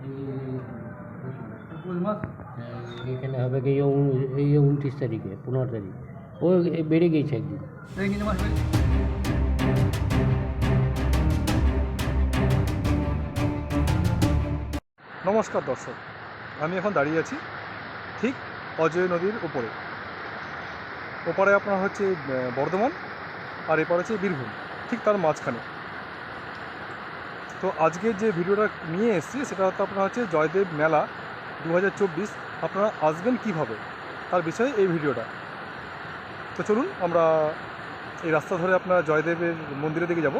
হ্যাঁ, এখানে হবে কি এই উনত্রিশ তারিখে পনেরো তারিখ। ও বেড়ে গেছে একদিন। নমস্কার দর্শক আমি এখন দাঁড়িয়ে আছি ঠিক অজয় নদীর উপরে। ওপারে আপনার হচ্ছে বর্ধমান আর এপার হচ্ছে বীরভূম ঠিক তার মাঝখানে। তো আজকে যে ভিডিওটা নিয়ে এসেছি, সেটা হচ্ছে আপনার হচ্ছে জয়দেব মেলা দু হাজার চব্বিশ। আপনারা আসবেন কীভাবে? তার বিষয়ে এই ভিডিওটা। তো চলুন, আমরা এই রাস্তা ধরে আপনার জয়দেবের মন্দিরের দিকে যাব।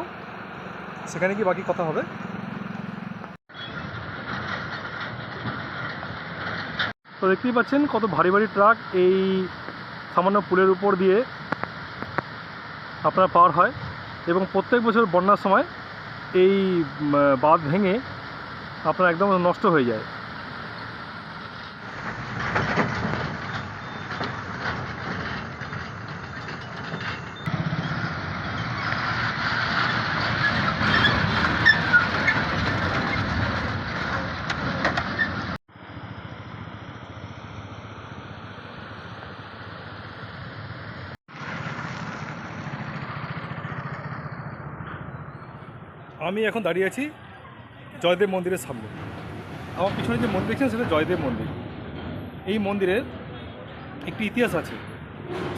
সেখানে কি বাকি কথা হবে। তো দেখতেই পাচ্ছেন কত ভারী ভারী ট্রাক এই সামান্য পুলের উপর দিয়ে আপনার পার হয়। এবং প্রত্যেক বছর বন্যার সময় এই বাঁধ ভেঙে আপনার একদম নষ্ট হয়ে যায়। আমি এখন দাঁড়িয়ে আছি জয়দেব মন্দিরের সামনে। আমার পিছনে যে মন্দির দেখছেন সেটা জয়দেব মন্দির। এই মন্দিরের একটি ইতিহাস আছে।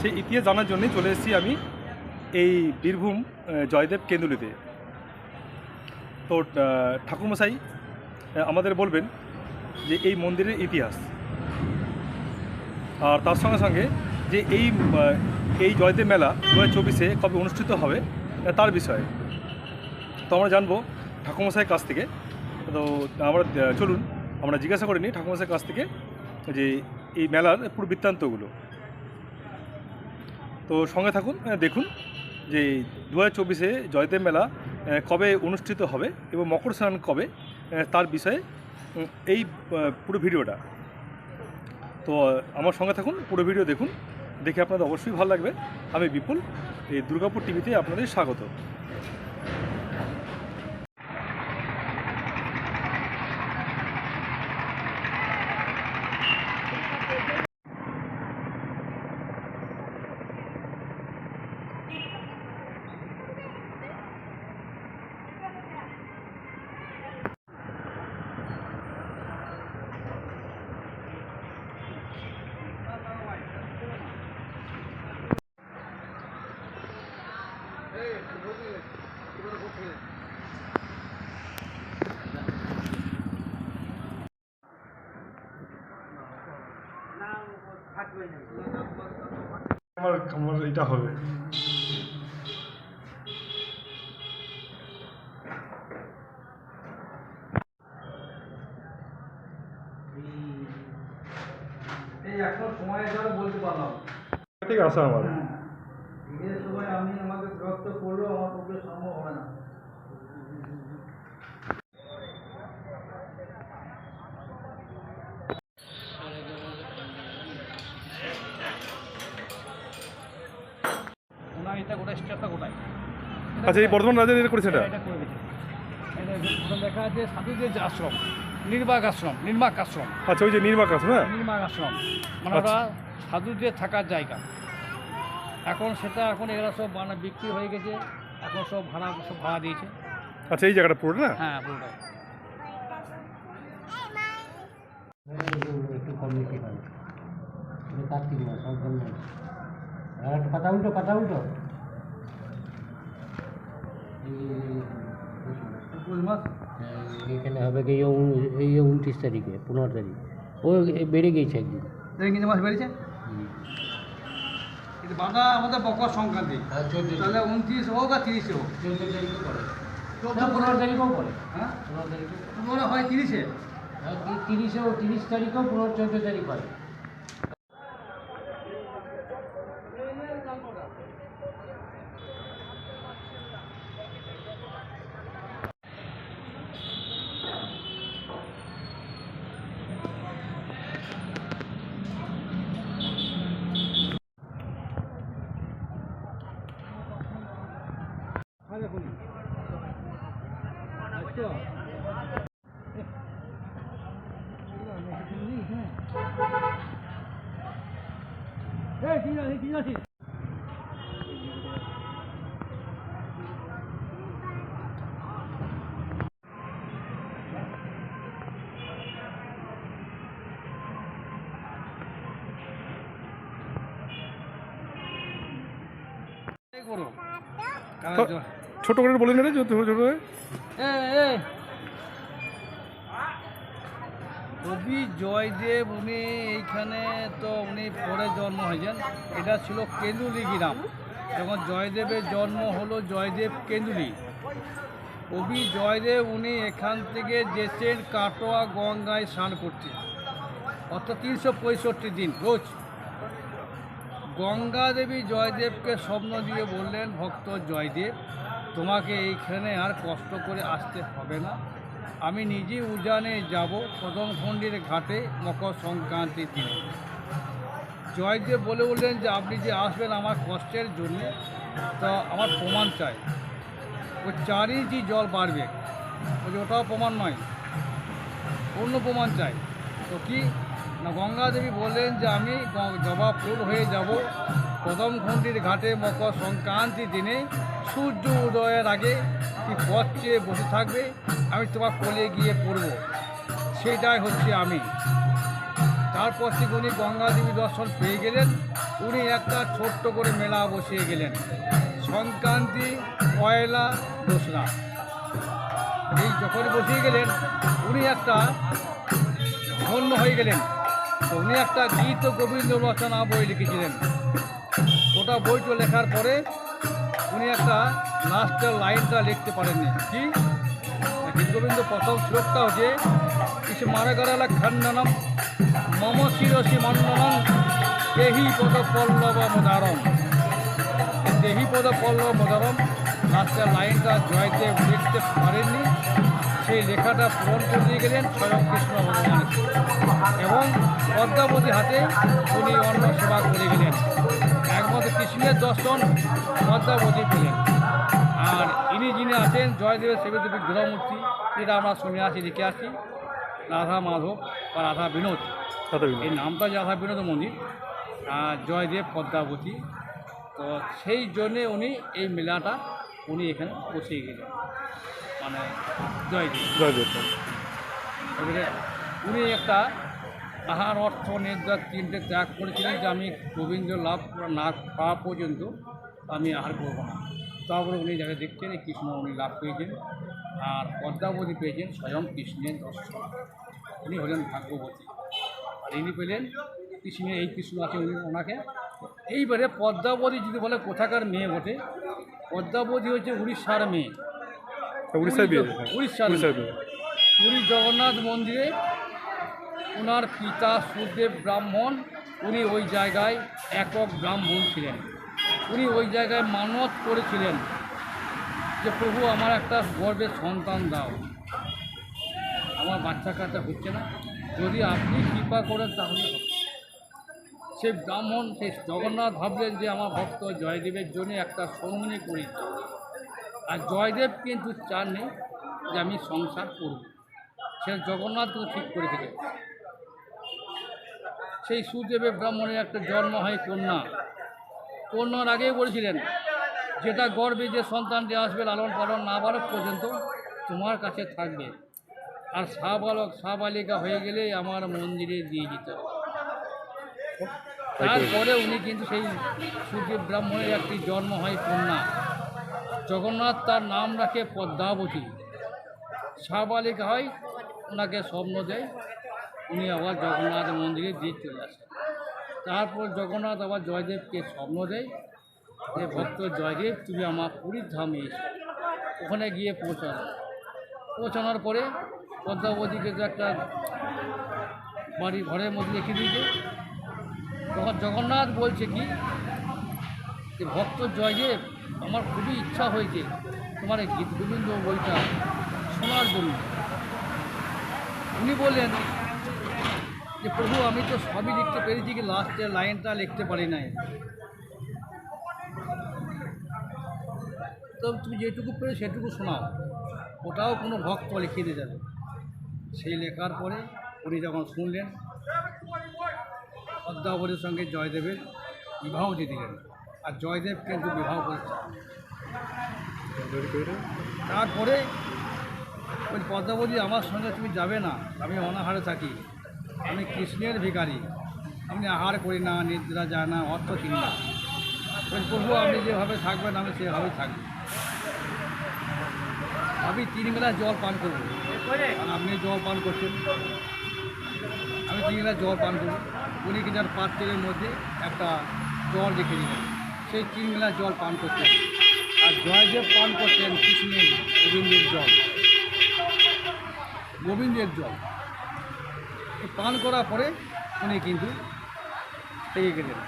সেই ইতিহাস জানার জন্যই চলে এসেছি আমি এই বীরভূম জয়দেব কেন্দুলিতে। তো ঠাকুরমশাই আমাদের বলবেন যে এই মন্দিরের ইতিহাস। আর তার সঙ্গে সঙ্গে যে এই এই জয়দেব মেলা দু হাজার চব্বিশে কবে অনুষ্ঠিত হবে, তার বিষয়ে। তো আমরা জানব ঠাকুমশাইয়ের কাছ থেকে। তো আমরা চলুন, আমরা জিজ্ঞাসা করে নিই ঠাকুমশাইয়ের কাছ থেকে যে এই মেলার পুরো বৃত্তান্তগুলো। তো সঙ্গে থাকুন দেখুন যে দু হাজার চব্বিশে জয়দেব মেলা কবে অনুষ্ঠিত হবে এবং মকর স্নান কবে তার বিষয়ে এই পুরো ভিডিওটা। তো আমার সঙ্গে থাকুন, পুরো ভিডিও দেখুন, দেখে আপনাদের অবশ্যই ভালো লাগবে। আমি বিপুল, এই দুর্গাপুর টিভিতে আপনাদের স্বাগত। আমার আমার এটা হবে। এই এখন সময় ধরে বলতে পারলাম। থেকে আসা আমার। আচ্ছা এই বর্ধমান রাজা এটা করেছে এটা? এটা করে দিচ্ছে। এটা লেখা আছে সাধুদের যে আশ্রম নির্বাক আশ্রম নির্মাক আশ্রম। আচ্ছা ওই যে নির্মাক আছে না নির্মাক আশ্রম। মানে আচ্ছা। ওরা সাধুদের থাকার জায়গা। এখন সেটা এখন এরা সব মানে বিক্রি হয়ে গেছে। এখন সব ভাড়া সব ভাড়া দিয়েছে। আচ্ছা এই জায়গাটা পুরোটা? না হ্যাঁ পুরোটাই। একটু কম বেশি হয় এটা কার্তিক মাস অগ্রহণ মাস আর একটু পাতা উল্টো পাতা উল্টো এই- পৌষ মাস হ্যাঁ, এখানে হবে কি এই উনত্রিশ তারিখে পনেরো তারিখ। ও বেড়ে গেছে একদিন। কিন্তু মাস বেড়েছে? কিন্তু বাধা আমাদের মকর সংক্রান্তি। তাহলে উনত্রিশ হোক আর তিরিশে হোক। চোদ্দ তারিখও পড়ে। চোদ্দ পনেরো তারিখও পড়ে। হ্যাঁ? পনেরো তারিখও মনে হয় তিরিশে। আর তি- তিরিশেও তিরিশ তারিখও পনেরো চোদ্দ তারিখ হয়। হ্যাঁ দেখুন আচ্ছা এই করো কারা তো- জ- ছোট করে বলে নেবে ছোট ছোট করে। কবি জয়দেব, উনি এইখানে তো উনি পরে জন্ম হয়েছেন। এটা ছিল কেন্দুলি গ্রাম। যখন জয়দেবের জন্ম হলো, জয়দেব কেন্দুলি। কবি জয়দেব, উনি এখান থেকে যেতেন কাটোয়া গঙ্গায় স্নান করতে অর্থাৎ তিনশো পঁয়ষট্টি দিন, রোজ। গঙ্গা দেবী জয়দেবকে স্বপ্ন দিয়ে বললেন, ভক্ত জয়দেব তোমাকে এইখানে আর কষ্ট করে আসতে হবে না। আমি নিজে উজানে যাব প্রথম খণ্ডির ঘাটে মকর সংক্রান্তির দিনে। জয়দেব বলে বললেন যে, আপনি যে আসবেন আমার কষ্টের জন্য, তা আমার প্রমাণ চাই। ও চার ইঞ্চি জল বাড়বে। ওই যে, ওটাও প্রমাণ নয়, অন্য প্রমাণ চাই। তো কি? না গঙ্গা দেবী বললেন যে, আমি জবা ফুল হয়ে যাব প্রথম খণ্ডির ঘাটে মকর সংক্রান্তি দিনে। সূর্য উদয়ের আগে কি পথ চেয়ে বসে থাকবে, আমি তোমার কোলে গিয়ে পড়ব। সেটাই হচ্ছে আমি। তারপর থেকে উনি গঙ্গা দেবী দর্শন পেয়ে গেলেন, উনি একটা ছোট্ট করে মেলা বসিয়ে গেলেন, সংক্রান্তি, পয়লা, দোসরা। এই যখন বসিয়ে গেলেন, উনি একটা ধন্য হয়ে গেলেন। উনি একটা গীত গোবিন্দ রচনা বই লিখেছিলেন। ওটা বইটা লেখার পরে উনি একটা লাস্টের লাইনটা লিখতে পারেননি। কি? গীত গোবিন্দ প্রথম শ্লোকটা হচ্ছে কিছু মারা গড়ালা খণ্ডনম, মম শিরসি মণ্ডনম, দেহি পদ পল্লব মদারম। দেহি পদ পল্লব মদারম লাস্টের লাইনটা জয়দেব লিখতে পারেননি। সেই লেখাটা পূরণ করে দিয়ে গেলেন স্বয়ং কৃষ্ণ ভগবান। এবং পদ্মাবতী হাতে উনি অন্ন সেবা করে গেলেন। কৃষ্ণের দর্শন পদ্মাবতী পেলেন আর ইনি যিনি আছেন জয়দেবের সেবিত বিগ্রহমূর্তি যেটা আমরা শুনে আসি লিখে আসি রাধা মাধব বা রাধা বিনোদ। এই নামটা যে রাধা বিনোদ মন্দির আর জয়দেব পদ্মাবতী। তো সেই জন্যে উনি এই মেলাটা উনি এখানে বসিয়ে গেলেন। মানে জয়দেব। জয়দেব। উনি একটা আহার অর্থ নির্যাত তিনটে ত্যাগ করেছিলেন যে আমি গোবিন্দ লাভ না পাওয়া পর্যন্ত আমি আহার করব না। তারপরে উনি যাকে দেখছেন এই কৃষ্ণ উনি লাভ পেয়েছেন আর পদ্মাবতী পেয়েছেন স্বয়ং কৃষ্ণের দর্শন। উনি হলেন ভাগ্যবতী। আর ইনি পেলেন কৃষ্ণের এই কৃষ্ণ আছে উনি ওনাকে। এইবারে পদ্মাবতী যদি বলে কোথাকার মেয়ে বটে পদ্মাবতী হচ্ছে উড়িষ্যার মেয়ে। উড়িষ্যার উড়িষ্যায় পুরী জগন্নাথ মন্দিরে ওনার পিতা সুদেব ব্রাহ্মণ, উনি ওই জায়গায় একক ব্রাহ্মণ ছিলেন। উনি ওই জায়গায় মানত করেছিলেন যে, প্রভু, আমার একটা গর্বের সন্তান দাও। আমার বাচ্চা কাচ্চা হচ্ছে না। যদি আপনি কৃপা করেন তাহলে। সেই ব্রাহ্মণ সেই জগন্নাথ ভাবলেন যে, আমার ভক্ত জয়দেবের জন্য একটা সরমনি করি। আর জয়দেব কিন্তু চাননি যে, আমি সংসার করব। সে জগন্নাথ ঠিক করে দিলেন সেই সুদেবের ব্রাহ্মণের একটা জন্ম হয় কন্যা। কন্যার আগেই বলেছিলেন, যেটা গর্বে যে সন্তানটি আসবে লালন পালন না বালক পর্যন্ত তোমার কাছে থাকবে। আর সাবালক, সাবালিকা হয়ে গেলেই আমার মন্দিরে দিয়ে দিতে তারপরে উনি কিন্তু সেই সূর্য ব্রাহ্মণের একটি জন্ম হয় কন্যা। জগন্নাথ তার নাম রাখে পদ্মাবতী। সাবালিকা হয় ওনাকে স্বপ্ন দেয়। উনি আবার জগন্নাথ মন্দিরে দিয়ে চলে আসেন। তারপর জগন্নাথ আবার জয়দেবকে স্বপ্ন দেয়, যে ভক্ত জয়দেব, তুমি আমার পুরীর ধামে এসো। ওখানে গিয়ে পৌঁছানো। পৌঁছানোর পরে পদ্মাবতীকে তো একটা বাড়ি ঘরের মধ্যে রেখে দিয়েছে। তখন জগন্নাথ বলছে কি, যে ভক্ত জয়দেব, আমার খুবই ইচ্ছা হয়েছে তোমার গীত গোবিন্দ বইটা শোনার জন্য। উনি বললেন যে প্রভু, আমি তো সবই লিখতে পেরেছি কি লাস্টের লাইনটা লিখতে পারি নাই। তো তুমি যেটুকু পেরে সেটুকু শোনাও। ওটাও কোনো ভক্ত লিখে দিয়ে যাবে সেই লেখার পরে উনি যখন শুনলেন পদ্মাবতীর সঙ্গে জয়দেবের বিবাহ দিয়ে দিলেন আর জয়দেব কিন্তু বিবাহ করছে। তারপরে ওই পদ্মাবতী আমার সঙ্গে তুমি যাবে না, আমি অনাহারে থাকি। আমি কৃষ্ণের ভিখারি। আমি আহার করি না, নিদ্রা যায় না, অর্থ কিনি না। প্রভু, আপনি যেভাবে থাকবেন, আমি সেভাবেই থাকব। আমি তিন গ্লাস জল পান করব। আপনি জল পান করছেন। আমি তিন গ্লাস জল পান করব। উনি কিনার পাত্রের মধ্যে একটা জল রেখে দিলেন। সেই তিন গ্লাস জল পান করতেন আর জয়দেব পান করতেন কৃষ্ণের গোবিন্দের জল। গোবিন্দের জল। পান করার পরে উনি কিন্তু থেকে গেলেন।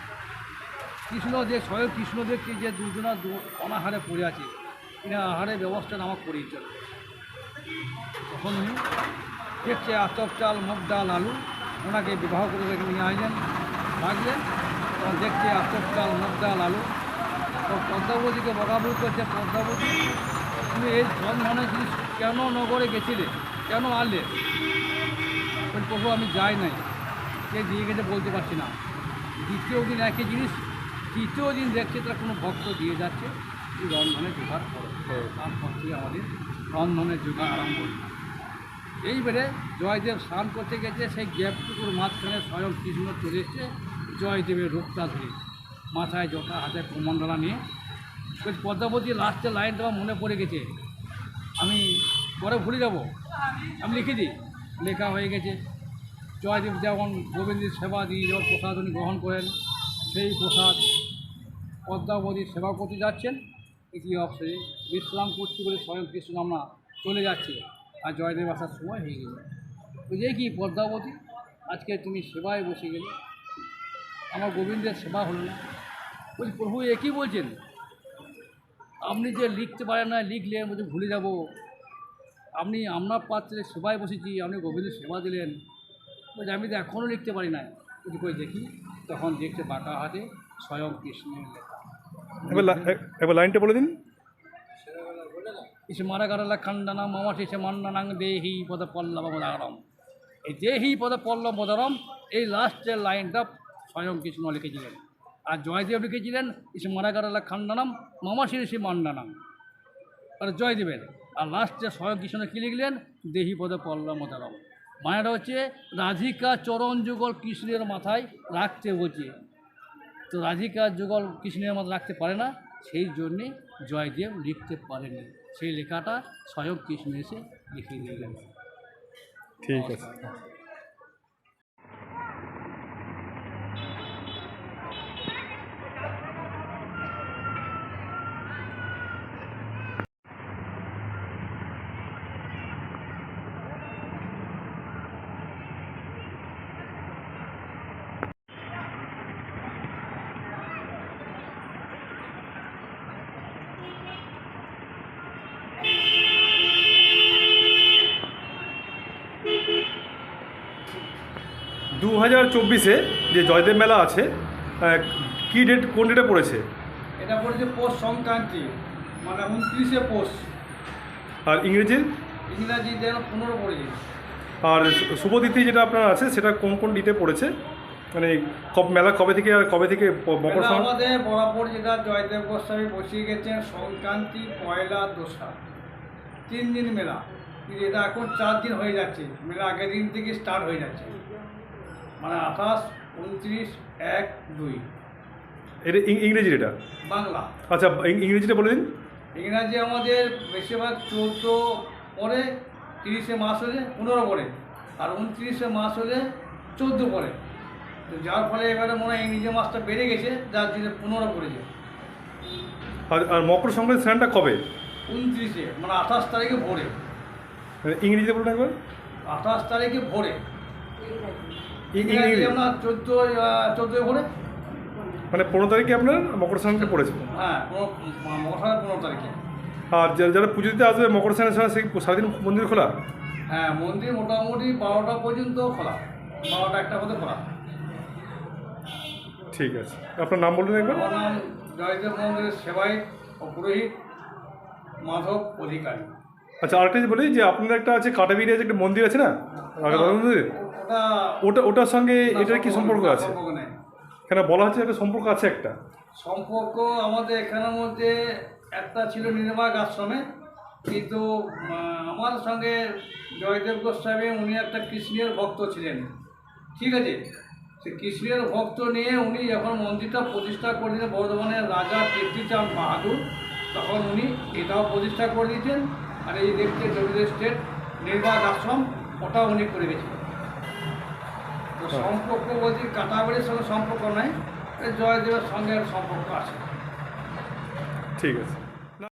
কৃষ্ণদেব স্বয়ং কৃষ্ণদেবকে যে দুজনা দু- অনাহারে পড়ে আছে এরা আহারের ব্যবস্থা আমাকে করিয়ে চলে তখন উনি দেখছে আতপ চাল, মুগ ডাল, আলু, ওনাকে বিবাহ করে রেখে নিয়ে আসলেন রাখলেন তখন দেখছে আতপ চাল, মুগ ডাল, আলু তো পদ্মাবতীকে বকাবুল করছে। পদ্মাবতী, তুমি এই সব ধরনের জিনিস কেন নগরে গেছিলে? কেন আনলে? ওই প্রভু আমি যাই নাই। কে দিয়ে গেছে বলতে পারছি না। দ্বিতীয় দিন একই জিনিস, তৃতীয় দিন দেখছে তারা কোনো ভক্ত দিয়ে যাচ্ছে। এই রন্ধনে জোগাড় তারপর থেকে আমাদের রন্ধনের জোগাড় আরম্ভ। এইবারে জয়দেব স্নান করতে গেছে, সেই গ্যাপটুকুর মাঝখানে স্বয়ং কৃষ্ণ চলে এসছে, জয়দেবের রূপটা ধরে মাথায় জটা হাতে কমণ্ডলা নিয়ে। পদ্মাবতী লাস্টের লাইনটা মনে পড়ে গেছে। আমি পরে ভুলে যাব। আমি লিখে দিই। লেখা হয়ে গেছে। জয়দেব যেমন গোবিন্দের সেবা দিয়ে যখন প্রসাদ উনি গ্রহণ করেন, সেই প্রসাদ পদ্মাবতীর সেবা করতে যাচ্ছেন। ইতি অবসরে বিশ্রাম করছি বলে স্বয়ং কৃষ্ণ আমরা চলে যাচ্ছে আর জয়দেব আসার সময় হয়ে গেল। বুঝে কি পদ্মাবতী? আজকে তুমি সেবায় বসে গেলে। আমার গোবিন্দের সেবা হলো না। বলছি প্রভু একই বলছেন? আপনি যে লিখতে পারেন না, লিখলে বলছি ভুলে যাব। আপনি আপনার পাত্রে সেবায় বসেছি আপনি গোবিন্দের সেবা দিলেন। বলছি আমি তো এখনও লিখতে পারি না যদি কই দেখি। তখন দেখতে বাঁকা হাতে স্বয়ং কৃষ্ণের লেখা। এবার লাইনটা বলে দিন। ইসে মারাগারালা খান্ডানা মামা শেষে মান্নানাং দেহি পদ পল্লব মদারম। এই দেহি পদ পল্লব মদারম এই লাস্টের লাইনটা স্বয়ং কৃষ্ণ লিখেছিলেন। আর জয়দেব লিখেছিলেন ইসে মারাগারালা খান্ডানাম মামা শিরিষি মান্নানাম আর জয়দেবের। আর লাস্টে স্বয়ং কৃষ্ণ কী লিখলেন? দেহি পদে পল্লব মদারম মানেটা হচ্ছে রাধিকা চরণ যুগল কৃষ্ণের মাথায় রাখতে বোঝে। তো রাধিকা যুগল কৃষ্ণের মাথায় রাখতে পারে না, সেই জন্যে জয়দেব লিখতে পারেনি সেই লেখাটা স্বয়ং কৃষ্ণ এসে লিখে দিলেন। ঠিক আছে। হাজার চব্বিশে যে জয়দেব মেলা আছে কি ডেট কোন ডেটে পড়েছে? এটা পড়েছে পৌষ সংক্রান্তি মানে উনত্রিশে পৌষ। আর ইংরেজির ইংরাজি যেন পনেরো পড়েছে আর শুভতিথি যেটা আপনার আছে সেটা কোন কোন ডেটে পড়েছে? মানে কব মেলা কবে থেকে আর কবে থেকে মকর সংক্রান্তি আমাদের বরাবর যেটা জয়দেব গোস্বামী বসিয়ে গেছেন সংক্রান্তি পয়লা দোসরা। তিন দিন মেলা। কিন্তু এটা এখন চার দিন হয়ে যাচ্ছে। মেলা আগের দিন থেকে স্টার্ট হয়ে যাচ্ছে। মানে আঠাশ উনত্রিশ এক দুই। এটা ইং- ইংরেজির এটা? বাংলা। আচ্ছা ইংরেজিটা বলে দিন। ইংরাজি আমাদের বেশিরভাগ চোদ্দ পরে তিরিশে মাস হলে পনেরো পরে আর উনত্রিশে মাস হলে চোদ্দ পরে তো যার ফলে এবারে মনে হয় ইংরেজি মাসটা বেড়ে গেছে যার জন্য পনেরো পড়েছে। আর আর মকর সংক্রান্তি স্নানটা কবে? উনত্রিশে মানে আঠাশ তারিখে ভোরে। ইংরেজিতে বলুন একবার। আঠাশ তারিখে ভোরে। ইংরাজি আপনার চোদ্দ চোদ্দোই ভোরে মানে পনেরো তারিখে আপনার মকর সংক্রান্তি পড়েছে? হ্যাঁ পনেরো মশার পনেরো তারিখে। আর যারা পুজো দিতে আসবে মকর সময় সেই সারাদিন মন্দির খোলা? হ্যাঁ মন্দির মোটামুটি বারোটা পর্যন্ত খোলা। বারোটা একটা হতে খোলা। ঠিক আছে। আপনার নাম বলুন একবার। আমার নাম জয়দেব মন্দিরের সেবায়িত ও পুরোহিত মাধব অধিকারী। আচ্ছা আরেকটা বলি যে আপনার একটা আছে কাটাবিরি আছে একটা মন্দির আছে না? রাধা মন্দির? ওটা ওটা ওটার সঙ্গে এটার কি সম্পর্ক আছে? কেন বলা হচ্ছে একটা সম্পর্ক আছে একটা? সম্পর্ক আমাদের এখানের মধ্যে একটা ছিল নির্বাক আশ্রমে কিন্তু আমার সঙ্গে জয়দেব গোস্বামী উনি একটা কৃষ্ণের ভক্ত ছিলেন। ঠিক আছে? সে কৃষ্ণের ভক্ত নিয়ে উনি যখন মন্দিরটা প্রতিষ্ঠা করে দিলেন বর্ধমানের রাজা কীর্তিচাঁদ বাহাদুর তখন উনি এটাও প্রতিষ্ঠা করে দিয়েছেন। আর এই দেখতে জমিদের স্টেট নির্বাক আশ্রম ওটাও উনি করে গেছিলেন তো সম্পর্ক বলতে কাটাবাড়ির সঙ্গে সম্পর্ক নাই জয়দেবের সঙ্গে সম্পর্ক আছে। ঠিক আছে।